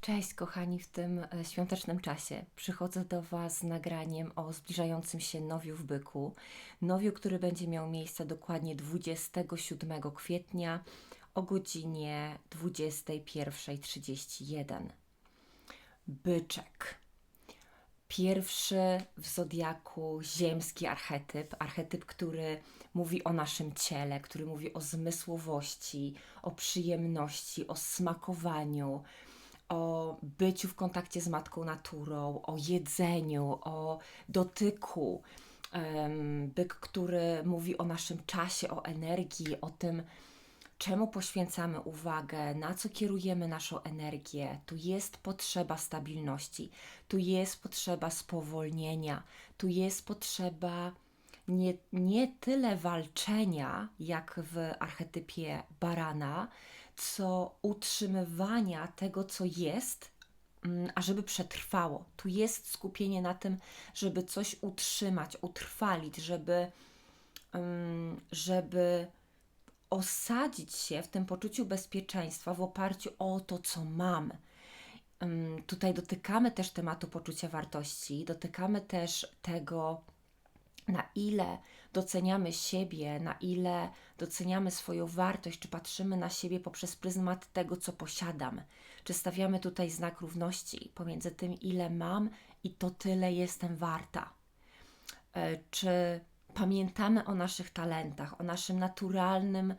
Cześć kochani, w tym e, świątecznym czasie przychodzę do Was z nagraniem o zbliżającym się nowiu w byku. Nowiu, który będzie miał miejsce dokładnie 27 kwietnia o godzinie 21.31. Byczek. Pierwszy w zodiaku ziemski archetyp, archetyp, który mówi o naszym ciele, który mówi o zmysłowości, o przyjemności, o smakowaniu o byciu w kontakcie z matką naturą, o jedzeniu, o dotyku. Byk, który mówi o naszym czasie, o energii, o tym, czemu poświęcamy uwagę, na co kierujemy naszą energię. Tu jest potrzeba stabilności, tu jest potrzeba spowolnienia, tu jest potrzeba nie, nie tyle walczenia, jak w archetypie barana, co utrzymywania tego, co jest, mm, a żeby przetrwało. Tu jest skupienie na tym, żeby coś utrzymać, utrwalić, żeby, mm, żeby osadzić się w tym poczuciu bezpieczeństwa w oparciu o to, co mam. Mm, tutaj dotykamy też tematu poczucia wartości, dotykamy też tego, na ile doceniamy siebie, na ile doceniamy swoją wartość, czy patrzymy na siebie poprzez pryzmat tego, co posiadam, czy stawiamy tutaj znak równości pomiędzy tym, ile mam i to tyle jestem warta, e, czy pamiętamy o naszych talentach, o naszym naturalnym,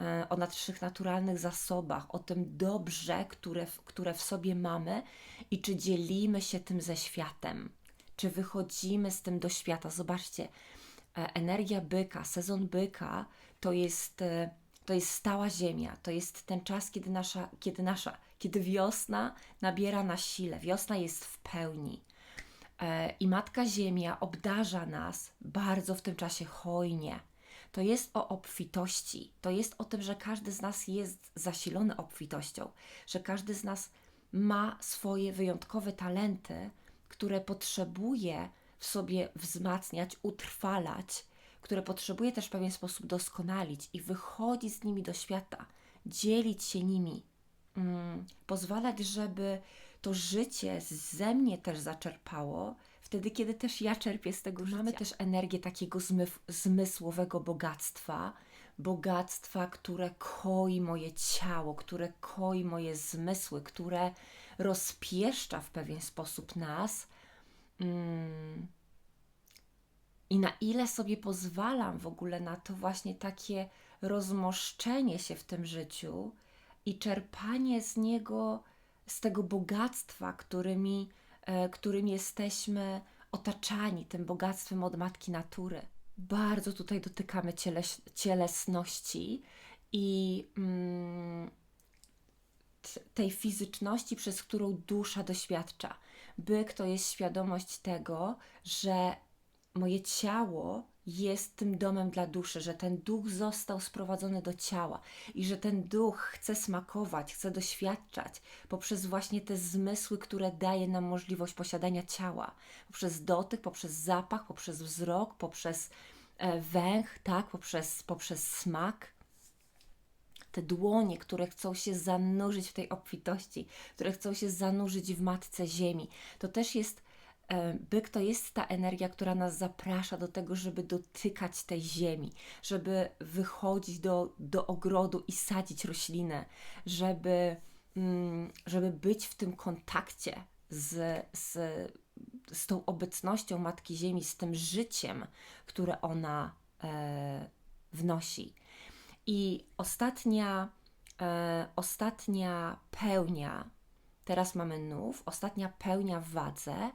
e, o naszych naturalnych zasobach, o tym dobrze, które, które w sobie mamy i czy dzielimy się tym ze światem czy wychodzimy z tym do świata. Zobaczcie, e, energia byka, sezon byka to jest, e, to jest stała ziemia, to jest ten czas, kiedy nasza, kiedy nasza, kiedy wiosna nabiera na sile, wiosna jest w pełni. E, I Matka Ziemia obdarza nas bardzo w tym czasie hojnie. To jest o obfitości, to jest o tym, że każdy z nas jest zasilony obfitością, że każdy z nas ma swoje wyjątkowe talenty, które potrzebuje w sobie wzmacniać, utrwalać, które potrzebuje też w pewien sposób doskonalić i wychodzić z nimi do świata, dzielić się nimi, mm, pozwalać, żeby to życie ze mnie też zaczerpało, wtedy, kiedy też ja czerpię z tego życia. Mamy też energię takiego zmysłowego bogactwa, bogactwa, które koi moje ciało, które koi moje zmysły, które rozpieszcza w pewien sposób nas. Mm. I na ile sobie pozwalam w ogóle na to właśnie takie rozmoszczenie się w tym życiu i czerpanie z niego, z tego bogactwa, którymi, e, którym jesteśmy otaczani, tym bogactwem od matki natury. Bardzo tutaj dotykamy cieles cielesności i mm, tej fizyczności, przez którą dusza doświadcza. Byk to jest świadomość tego, że moje ciało jest tym domem dla duszy, że ten duch został sprowadzony do ciała i że ten duch chce smakować, chce doświadczać poprzez właśnie te zmysły, które daje nam możliwość posiadania ciała, poprzez dotyk, poprzez zapach, poprzez wzrok, poprzez e, węch, tak, poprzez, poprzez smak te dłonie, które chcą się zanurzyć w tej obfitości, które chcą się zanurzyć w matce ziemi. To też jest e, byk to jest ta energia, która nas zaprasza do tego, żeby dotykać tej ziemi, żeby wychodzić do, do ogrodu i sadzić roślinę, żeby, mm, żeby być w tym kontakcie z, z, z tą obecnością Matki Ziemi, z tym życiem, które ona e, wnosi. I ostatnia, e, ostatnia pełnia, teraz mamy nów, ostatnia pełnia w wadze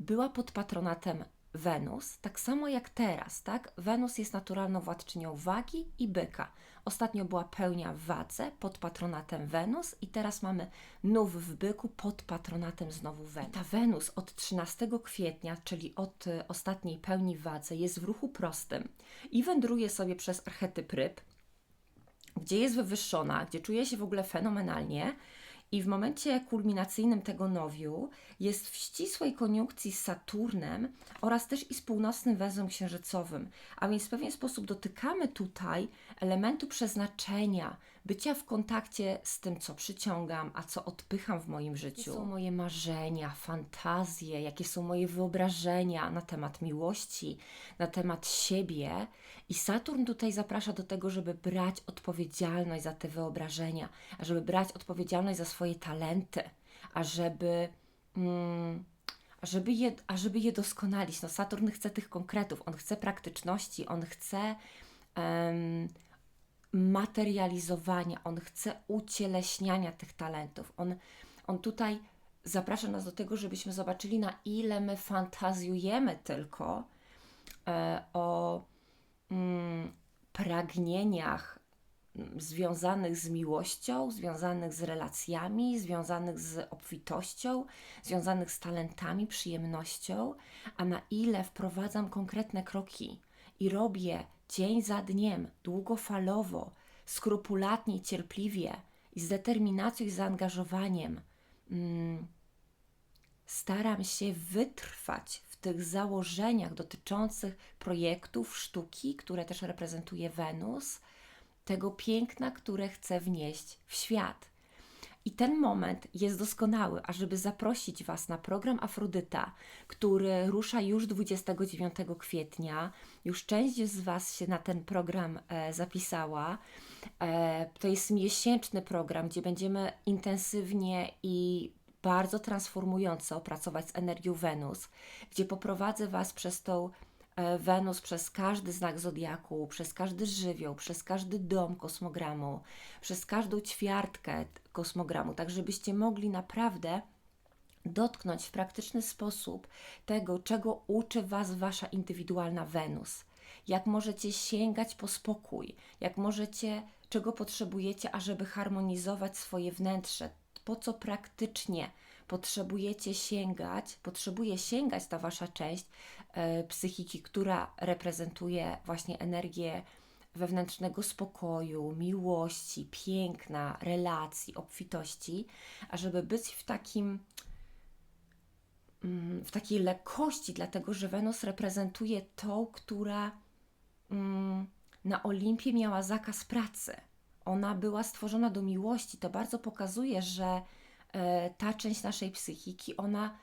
była pod patronatem Wenus, tak samo jak teraz, tak? Wenus jest naturalną władczynią wagi i byka. Ostatnio była pełnia w wadze pod patronatem Wenus i teraz mamy nów w byku pod patronatem znowu Wenus. Ta Wenus od 13 kwietnia, czyli od y, ostatniej pełni w wadze, jest w ruchu prostym i wędruje sobie przez archetyp ryb, gdzie jest wywyższona, gdzie czuje się w ogóle fenomenalnie. I w momencie kulminacyjnym tego nowiu jest w ścisłej koniunkcji z Saturnem oraz też i z północnym węzłem księżycowym. A więc w pewien sposób dotykamy tutaj elementu przeznaczenia, bycia w kontakcie z tym, co przyciągam, a co odpycham w moim życiu. Jakie są moje marzenia, fantazje, jakie są moje wyobrażenia na temat miłości, na temat siebie. I Saturn tutaj zaprasza do tego, żeby brać odpowiedzialność za te wyobrażenia, żeby brać odpowiedzialność za swoje talenty, a żeby. Mm, żeby je, a żeby je doskonalić. No Saturn chce tych konkretów, on chce praktyczności, on chce um, materializowania, on chce ucieleśniania tych talentów. On, on tutaj zaprasza nas do tego, żebyśmy zobaczyli, na ile my fantazjujemy tylko e, o mm, pragnieniach związanych z miłością, związanych z relacjami, związanych z obfitością, związanych z talentami, przyjemnością, a na ile wprowadzam konkretne kroki i robię dzień za dniem, długofalowo, skrupulatnie, cierpliwie i z determinacją i zaangażowaniem mm, staram się wytrwać tych założeniach dotyczących projektów sztuki, które też reprezentuje Wenus, tego piękna, które chcę wnieść w świat. I ten moment jest doskonały, ażeby zaprosić Was na program Afrodyta, który rusza już 29 kwietnia. Już część z Was się na ten program e, zapisała. E, to jest miesięczny program, gdzie będziemy intensywnie i bardzo transformująco pracować z energią Wenus, gdzie poprowadzę Was przez tą E, Wenus przez każdy znak zodiaku, przez każdy żywioł, przez każdy dom kosmogramu, przez każdą ćwiartkę kosmogramu, tak żebyście mogli naprawdę dotknąć w praktyczny sposób tego, czego uczy Was Wasza indywidualna Wenus. Jak możecie sięgać po spokój, jak możecie, czego potrzebujecie, ażeby harmonizować swoje wnętrze, po co praktycznie potrzebujecie sięgać, potrzebuje sięgać ta Wasza część e, psychiki, która reprezentuje właśnie energię wewnętrznego spokoju, miłości, piękna, relacji, obfitości, ażeby być w takim mm, w takiej lekkości, dlatego że Wenus reprezentuje tą, która mm, na Olimpie miała zakaz pracy. Ona była stworzona do miłości. To bardzo pokazuje, że E, ta część naszej psychiki, ona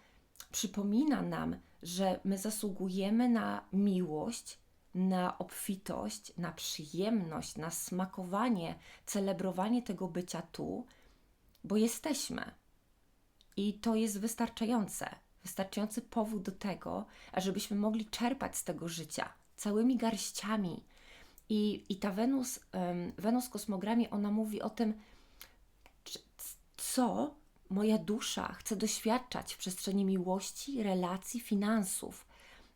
przypomina nam, że my zasługujemy na miłość, na obfitość, na przyjemność, na smakowanie, celebrowanie tego bycia tu, bo jesteśmy. I to jest wystarczające, wystarczający powód do tego, ażebyśmy mogli czerpać z tego życia całymi garściami. I, i ta Wenus, Wenus kosmogramie, ona mówi o tym, co moja dusza chce doświadczać w przestrzeni miłości, relacji, finansów,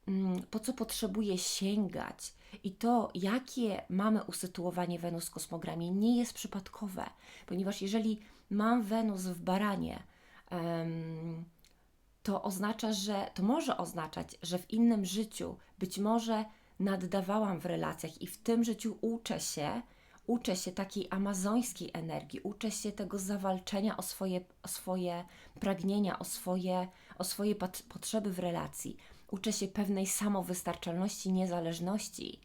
mm, po co potrzebuje sięgać. I to, jakie mamy usytuowanie Wenus w kosmogramie, nie jest przypadkowe, ponieważ jeżeli mam Wenus w baranie, to oznacza, że to może oznaczać, że w innym życiu być może naddawałam w relacjach i w tym życiu uczę się, uczę się takiej amazońskiej energii, uczę się tego zawalczenia o swoje, o swoje pragnienia, o swoje, o swoje potrzeby w relacji. Uczę się pewnej samowystarczalności, niezależności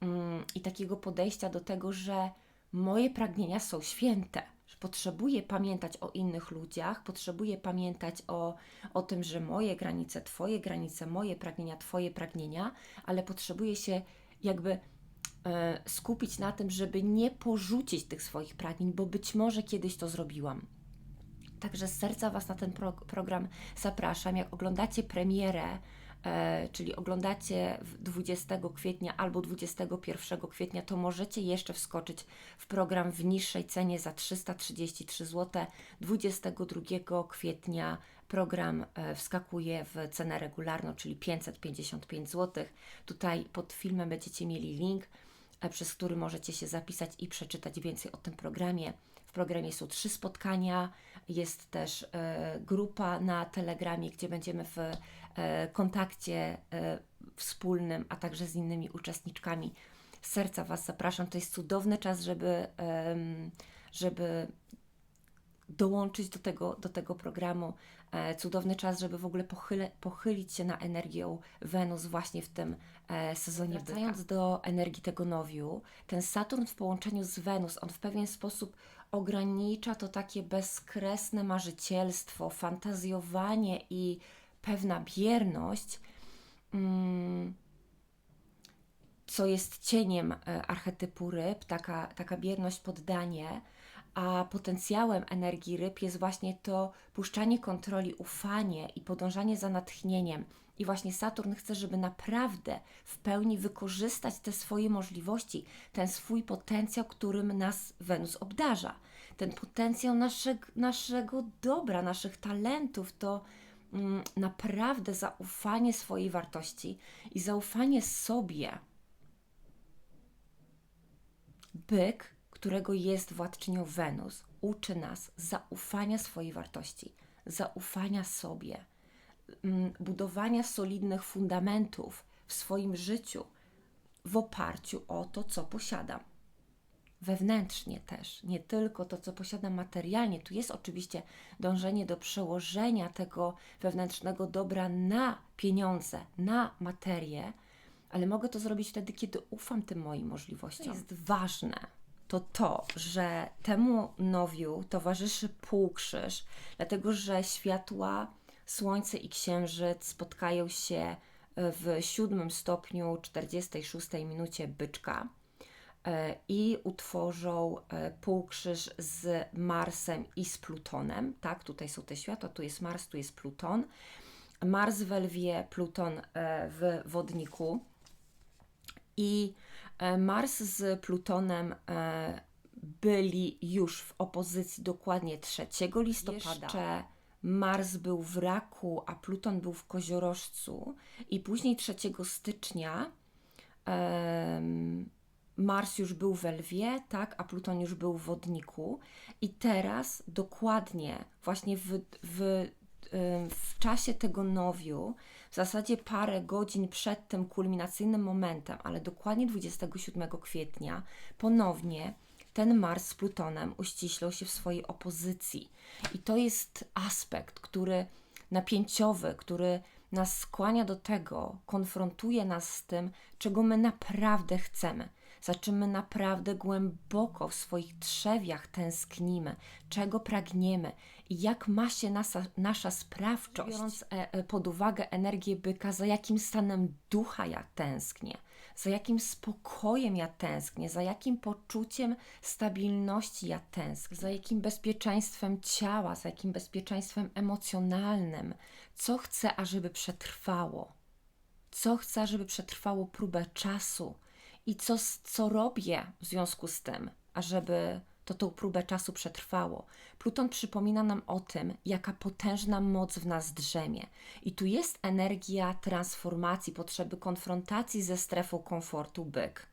mm, i takiego podejścia do tego, że moje pragnienia są święte, potrzebuję pamiętać o innych ludziach, potrzebuję pamiętać o, o tym, że moje granice, Twoje granice, moje pragnienia, Twoje pragnienia, ale potrzebuję się jakby E, skupić na tym, żeby nie porzucić tych swoich pragnień, bo być może kiedyś to zrobiłam. Także z serca Was na ten pro program zapraszam. Jak oglądacie premierę, czyli oglądacie 20 kwietnia albo 21 kwietnia, to możecie jeszcze wskoczyć w program w niższej cenie za 333 zł. 22 kwietnia program e, wskakuje w cenę regularną, czyli 555 zł. Tutaj pod filmem będziecie mieli link przez który możecie się zapisać i przeczytać więcej o tym programie. W programie są trzy spotkania, jest też e, grupa na Telegramie, gdzie będziemy w e, kontakcie e, wspólnym, a także z innymi uczestniczkami. Z serca Was zapraszam. To jest cudowny czas, żeby, żeby dołączyć do tego, do tego programu. Cudowny czas, żeby w ogóle pochyle, pochylić się na energią Wenus właśnie w tym sezonie. Wracając do energii tego nowiu, ten Saturn w połączeniu z Wenus, on w pewien sposób ogranicza to takie bezkresne marzycielstwo, fantazjowanie i pewna bierność. Mm, co jest cieniem e, archetypu ryb, taka, taka bierność, poddanie, a potencjałem energii ryb jest właśnie to puszczanie kontroli, ufanie i podążanie za natchnieniem. I właśnie Saturn chce, żeby naprawdę w pełni wykorzystać te swoje możliwości, ten swój potencjał, którym nas Wenus obdarza. Ten potencjał naszego, naszego dobra, naszych talentów, to mm, naprawdę zaufanie swojej wartości i zaufanie sobie. Byk którego jest władczynią Wenus, uczy nas zaufania swojej wartości, zaufania sobie, budowania solidnych fundamentów w swoim życiu w oparciu o to, co posiadam. Wewnętrznie też, nie tylko to, co posiadam materialnie. Tu jest oczywiście dążenie do przełożenia tego wewnętrznego dobra na pieniądze, na materię, ale mogę to zrobić wtedy, kiedy ufam tym moim możliwościom. To jest ważne to to, że temu nowiu towarzyszy półkrzyż, dlatego że światła, Słońce i Księżyc spotkają się w siódmym stopniu 46 minucie byczka e, i utworzą e, półkrzyż z Marsem i z Plutonem. Tak, tutaj są te światła, tu jest Mars, tu jest Pluton. Mars w Lwie, Pluton e, w Wodniku. I E, Mars z Plutonem e, byli już w opozycji dokładnie 3 listopada. Jeszcze Mars był w Raku, a Pluton był w Koziorożcu. I później 3 stycznia Mars już był w Lwie, tak, a Pluton już był w Wodniku. I teraz dokładnie właśnie w, w, w czasie tego nowiu w zasadzie parę godzin przed tym kulminacyjnym momentem, ale dokładnie 27 kwietnia, ponownie ten Mars z Plutonem uściślał się w swojej opozycji. I to jest aspekt, który napięciowy, który nas skłania do tego, konfrontuje nas z tym, czego my naprawdę chcemy za czym my naprawdę głęboko w swoich trzewiach tęsknimy, czego pragniemy jak ma się nasza, nasza sprawczość, biorąc e, e, pod uwagę energię byka, za jakim stanem ducha ja tęsknię, za jakim spokojem ja tęsknię, za jakim poczuciem stabilności ja tęsknię, za jakim bezpieczeństwem ciała, za jakim bezpieczeństwem emocjonalnym, co chcę, ażeby przetrwało, co chcę, żeby przetrwało próbę czasu, i co, co robię w związku z tym, ażeby to tą próbę czasu przetrwało. Pluton przypomina nam o tym, jaka potężna moc w nas drzemie. I tu jest energia transformacji, potrzeby konfrontacji ze strefą komfortu byk.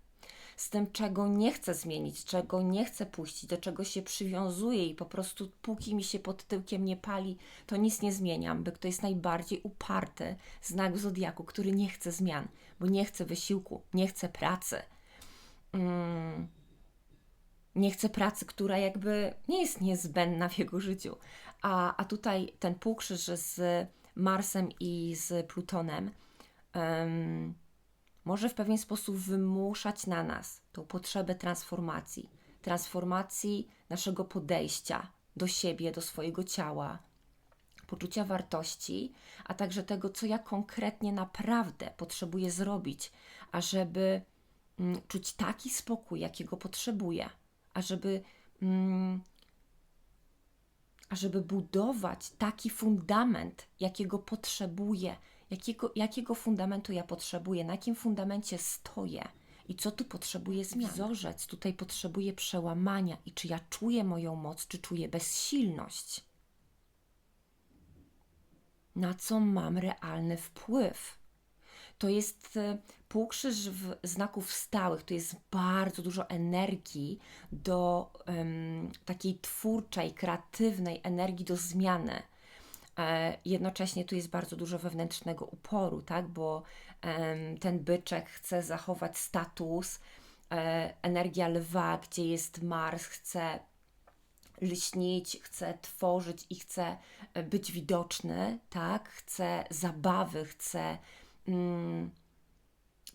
Z tym, czego nie chcę zmienić, czego nie chcę puścić, do czego się przywiązuję i po prostu póki mi się pod tyłkiem nie pali, to nic nie zmieniam. Byk to jest najbardziej uparty znak zodiaku, który nie chce zmian bo nie chce wysiłku, nie chce pracy. Mm, nie chce pracy, która jakby nie jest niezbędna w jego życiu. A, a tutaj ten półkrzyż z Marsem i z Plutonem um, może w pewien sposób wymuszać na nas tą potrzebę transformacji. Transformacji naszego podejścia do siebie, do swojego ciała, poczucia wartości, a także tego, co ja konkretnie naprawdę potrzebuję zrobić, ażeby mm, czuć taki spokój, jakiego potrzebuję, ażeby, mm, ażeby budować taki fundament, jakiego potrzebuję, jakiego, jakiego fundamentu ja potrzebuję, na jakim fundamencie stoję. I co tu potrzebuje zmiany? Wzorzec tutaj potrzebuje przełamania i czy ja czuję moją moc, czy czuję bezsilność na co mam realny wpływ. To jest e, półkrzyż w znaków stałych, to jest bardzo dużo energii do um, takiej twórczej, kreatywnej energii do zmiany. E, jednocześnie tu jest bardzo dużo wewnętrznego uporu, tak? bo um, ten byczek chce zachować status, e, energia lwa, gdzie jest Mars, chce lśnić, chce tworzyć i chce e, być widoczny, tak? Chce zabawy, chce mm,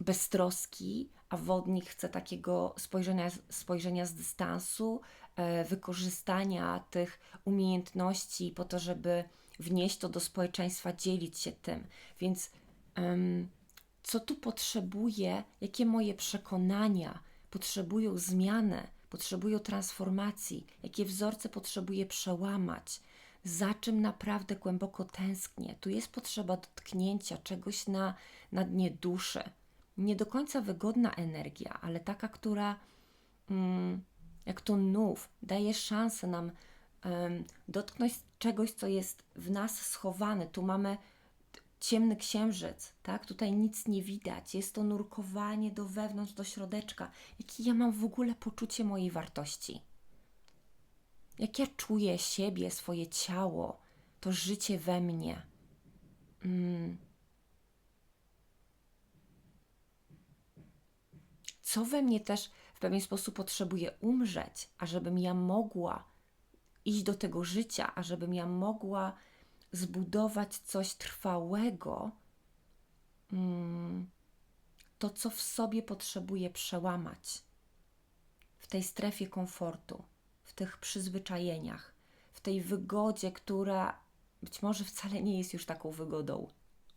beztroski, a wodnik chce takiego spojrzenia, spojrzenia z dystansu, e, wykorzystania tych umiejętności po to, żeby wnieść to do społeczeństwa, dzielić się tym. Więc co tu potrzebuję, jakie moje przekonania potrzebują zmiany, potrzebują transformacji, jakie wzorce potrzebuję przełamać, za czym naprawdę głęboko tęsknię. Tu jest potrzeba dotknięcia czegoś na, na dnie duszy. Nie do końca wygodna energia, ale taka, która mm, jak to nów daje szansę nam um, dotknąć czegoś, co jest w nas schowane. Tu mamy ciemny księżyc, tak? Tutaj nic nie widać. Jest to nurkowanie do wewnątrz, do środeczka. Jakie ja mam w ogóle poczucie mojej wartości? Jak ja czuję siebie, swoje ciało, to życie we mnie? Mm. Co we mnie też w pewien sposób potrzebuje umrzeć, ażebym ja mogła iść do tego życia, ażebym ja mogła zbudować coś trwałego, mm, to co w sobie potrzebuję przełamać w tej strefie komfortu, tych przyzwyczajeniach, w tej wygodzie, która być może wcale nie jest już taką wygodą.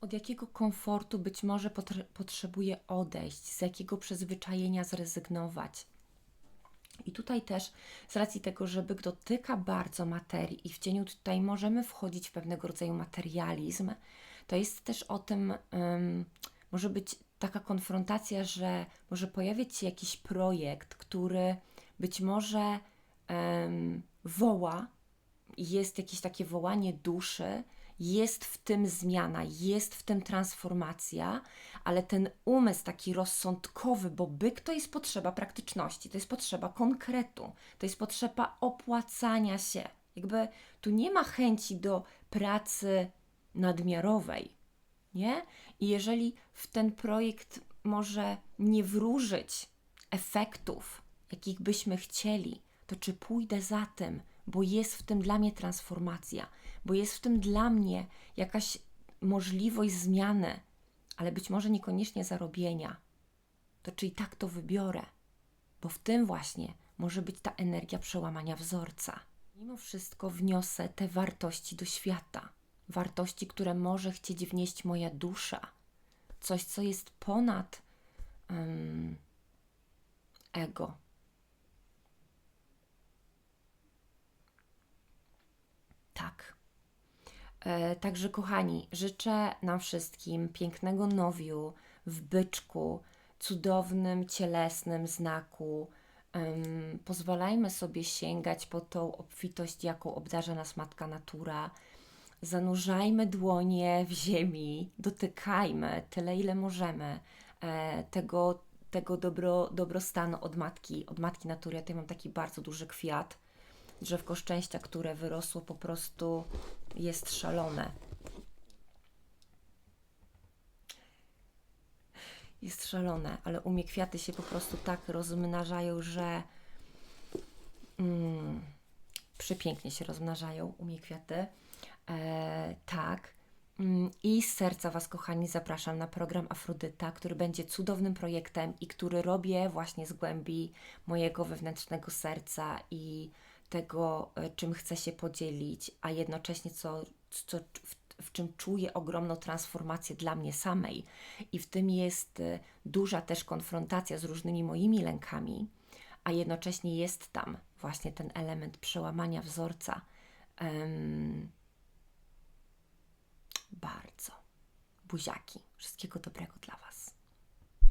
Od jakiego komfortu być może potrzebuję odejść, z jakiego przyzwyczajenia zrezygnować i tutaj też z racji tego, że byk dotyka bardzo materii i w cieniu tutaj możemy wchodzić w pewnego rodzaju materializm, to jest też o tym, um, może być taka konfrontacja, że może pojawić się jakiś projekt, który być może um, woła, jest jakieś takie wołanie duszy, jest w tym zmiana, jest w tym transformacja, ale ten umysł taki rozsądkowy, bo byk to jest potrzeba praktyczności, to jest potrzeba konkretu, to jest potrzeba opłacania się. Jakby tu nie ma chęci do pracy nadmiarowej, nie? I jeżeli w ten projekt może nie wróżyć efektów, jakich byśmy chcieli, to czy pójdę za tym, bo jest w tym dla mnie transformacja, bo jest w tym dla mnie jakaś możliwość zmiany, ale być może niekoniecznie zarobienia, to czy i tak to wybiorę, bo w tym właśnie może być ta energia przełamania wzorca. Mimo wszystko wniosę te wartości do świata, wartości, które może chcieć wnieść moja dusza, coś, co jest ponad um, ego, tak. E, także, kochani, życzę nam wszystkim pięknego nowiu w byczku, cudownym, cielesnym znaku. Pozwalajmy sobie sięgać po tą obfitość, jaką obdarza nas Matka Natura. Zanurzajmy dłonie w ziemi, dotykajmy tyle, ile możemy e, tego, tego dobro, dobrostanu od matki, od matki natury. Ja tutaj mam taki bardzo duży kwiat drzewko szczęścia, które wyrosło, po prostu jest szalone. Jest szalone, ale u mnie kwiaty się po prostu tak rozmnażają, że mm, przepięknie się rozmnażają u mnie kwiaty. E, tak. Mm, I z serca Was, kochani, zapraszam na program Afrodyta, który będzie cudownym projektem i który robię właśnie z głębi mojego wewnętrznego serca i tego, e, czym chcę się podzielić, a jednocześnie co, co w, w czym czuję ogromną transformację dla mnie samej. I w tym jest e, duża też konfrontacja z różnymi moimi lękami, a jednocześnie jest tam właśnie ten element przełamania wzorca. Um, bardzo. Buziaki. Wszystkiego dobrego.